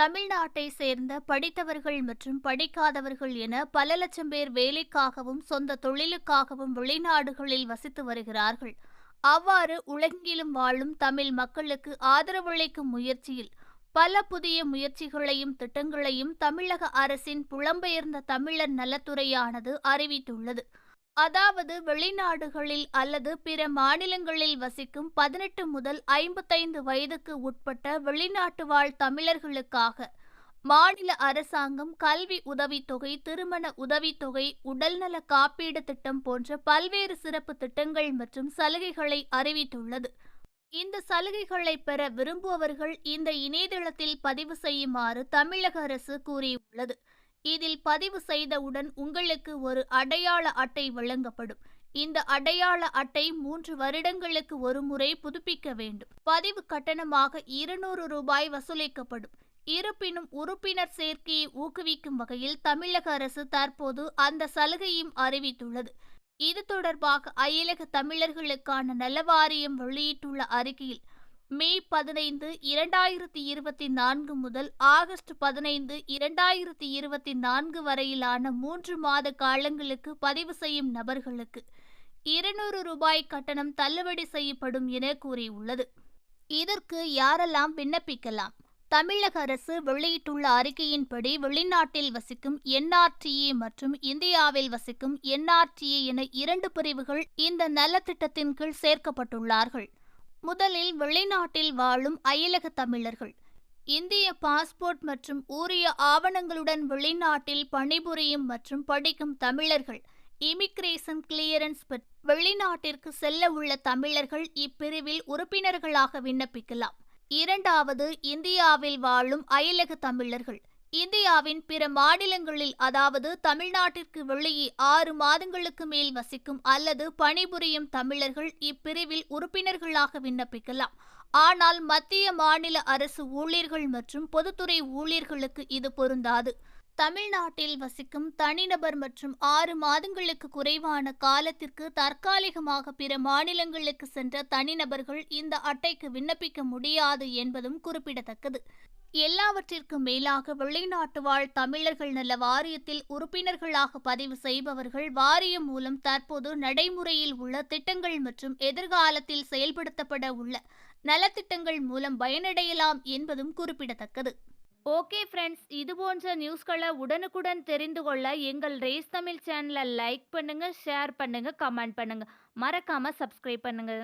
தமிழ்நாட்டை சேர்ந்த படித்தவர்கள் மற்றும் படிக்காதவர்கள் என பல லட்சம் பேர் வேலைக்காகவும் சொந்த தொழிலுக்காகவும் வெளிநாடுகளில் வசித்து வருகிறார்கள். அவ்வாறு உலகிலும் வாழும் தமிழ் மக்களுக்கு ஆதரவளிக்கும் முயற்சியில் பல புதிய முயற்சிகளையும் திட்டங்களையும் தமிழக அரசின் புலம்பெயர்ந்த தமிழர் நலத்துறையானது அறிவித்துள்ளது. அதாவது வெளிநாடுகளில் அல்லது பிற மாநிலங்களில் வசிக்கும் பதினெட்டு முதல் ஐம்பத்தைந்து வயதுக்கு உட்பட்ட வெளிநாட்டு வாழ் தமிழர்களுக்காக மாநில அரசாங்கம் கல்வி உதவித்தொகை திருமண உதவித்தொகை உடல்நல காப்பீடு திட்டம் போன்ற பல்வேறு சிறப்பு திட்டங்கள் மற்றும் சலுகைகளை அறிவித்துள்ளது. இந்த சலுகைகளை பெற விரும்புபவர்கள் இந்த இணையதளத்தில் பதிவு செய்யுமாறு தமிழக அரசு கூறியுள்ளது. இதில் பதிவு செய்தவுடன் உங்களுக்கு ஒரு அடையாள அட்டை வழங்கப்படும். இந்த அடையாள அட்டை மூன்று வருடங்களுக்கு ஒரு முறை புதுப்பிக்க வேண்டும். பதிவு கட்டணமாக இருநூறு ரூபாய் வசூலிக்கப்படும். இருப்பினும் உறுப்பினர் சேர்க்கையை ஊக்குவிக்கும் வகையில் தமிழக அரசு தற்போது அந்த சலுகையும் அறிவித்துள்ளது. இது தொடர்பாக அயலக தமிழர்களுக்கான நலவாரியம் வெளியிட்டுள்ள அறிக்கையில் மே பதினைந்து இரண்டாயிரத்தி இருபத்தி நான்கு முதல் ஆகஸ்ட் பதினைந்து இரண்டாயிரத்தி இருபத்தி நான்கு வரையிலான மூன்று மாத காலங்களுக்கு பதிவு செய்யும் நபர்களுக்கு இருநூறு ரூபாய் கட்டணம் தள்ளுபடி செய்யப்படும் என கூறியுள்ளது. இதற்கு யாரெல்லாம் விண்ணப்பிக்கலாம்? தமிழக அரசு வெளியிட்டுள்ள அறிக்கையின்படி வெளிநாட்டில் வசிக்கும் என்ஆர்டிஏ மற்றும் இந்தியாவில் வசிக்கும் என்ஆர்டிஏ என இரண்டு பிரிவுகள் இந்த நலத்திட்டத்தின் கீழ் சேர்க்கப்பட்டுள்ளார்கள். முதலில் வெளிநாட்டில் வாழும் அயலக தமிழர்கள். இந்திய பாஸ்போர்ட் மற்றும் உரிய ஆவணங்களுடன் வெளிநாட்டில் பணிபுரியும் மற்றும் படிக்கும் தமிழர்கள் இமிகிரேஷன் கிளியரன்ஸ் வெளிநாட்டிற்கு செல்ல உள்ள தமிழர்கள் இப்பிரிவில் உறுப்பினர்களாக விண்ணப்பிக்கலாம். இரண்டாவது இந்தியாவில் வாழும் அயலக தமிழர்கள் இந்தியாவின் பிற மாநிலங்களில் அதாவது தமிழ்நாட்டிற்கு வெளியே ஆறு மாதங்களுக்கு மேல் வசிக்கும் அல்லது பணிபுரியும் தமிழர்கள் இப்பிரிவில் உறுப்பினர்களாக விண்ணப்பிக்கலாம். ஆனால் மத்திய மாநில அரசு ஊழியர்கள் மற்றும் பொதுத்துறை ஊழியர்களுக்கு இது பொருந்தாது. தமிழ்நாட்டில் வசிக்கும் தனிநபர் மற்றும் ஆறு மாதங்களுக்கு குறைவான காலத்திற்கு தற்காலிகமாக பிற மாநிலங்களுக்கு சென்ற தனிநபர்கள் இந்த அட்டைக்கு விண்ணப்பிக்க முடியாது என்பதும் குறிப்பிடத்தக்கது. எல்லாவற்றிற்கும் மேலாக வெளிநாட்டு வாழ் தமிழர்கள் நல வாரியத்தில் உறுப்பினர்களாக பதிவு செய்பவர்கள் வாரியம் மூலம் தற்போது நடைமுறையில் உள்ள திட்டங்கள் மற்றும் எதிர்காலத்தில் செயல்படுத்தப்பட உள்ள நலத்திட்டங்கள் மூலம் பயனடையலாம் என்பதும் குறிப்பிடத்தக்கது. ஓகே ஃப்ரெண்ட்ஸ் இது போன்ற நியூஸ்களை உடனுக்குடன் தெரிந்து கொள்ள எங்கள் ரேஸ் தமிழ் சேனலை லைக் பண்ணுங்கள் ஷேர் பண்ணுங்கள் கமெண்ட் பண்ணுங்கள் மறக்காமல் சப்ஸ்கிரைப் பண்ணுங்கள்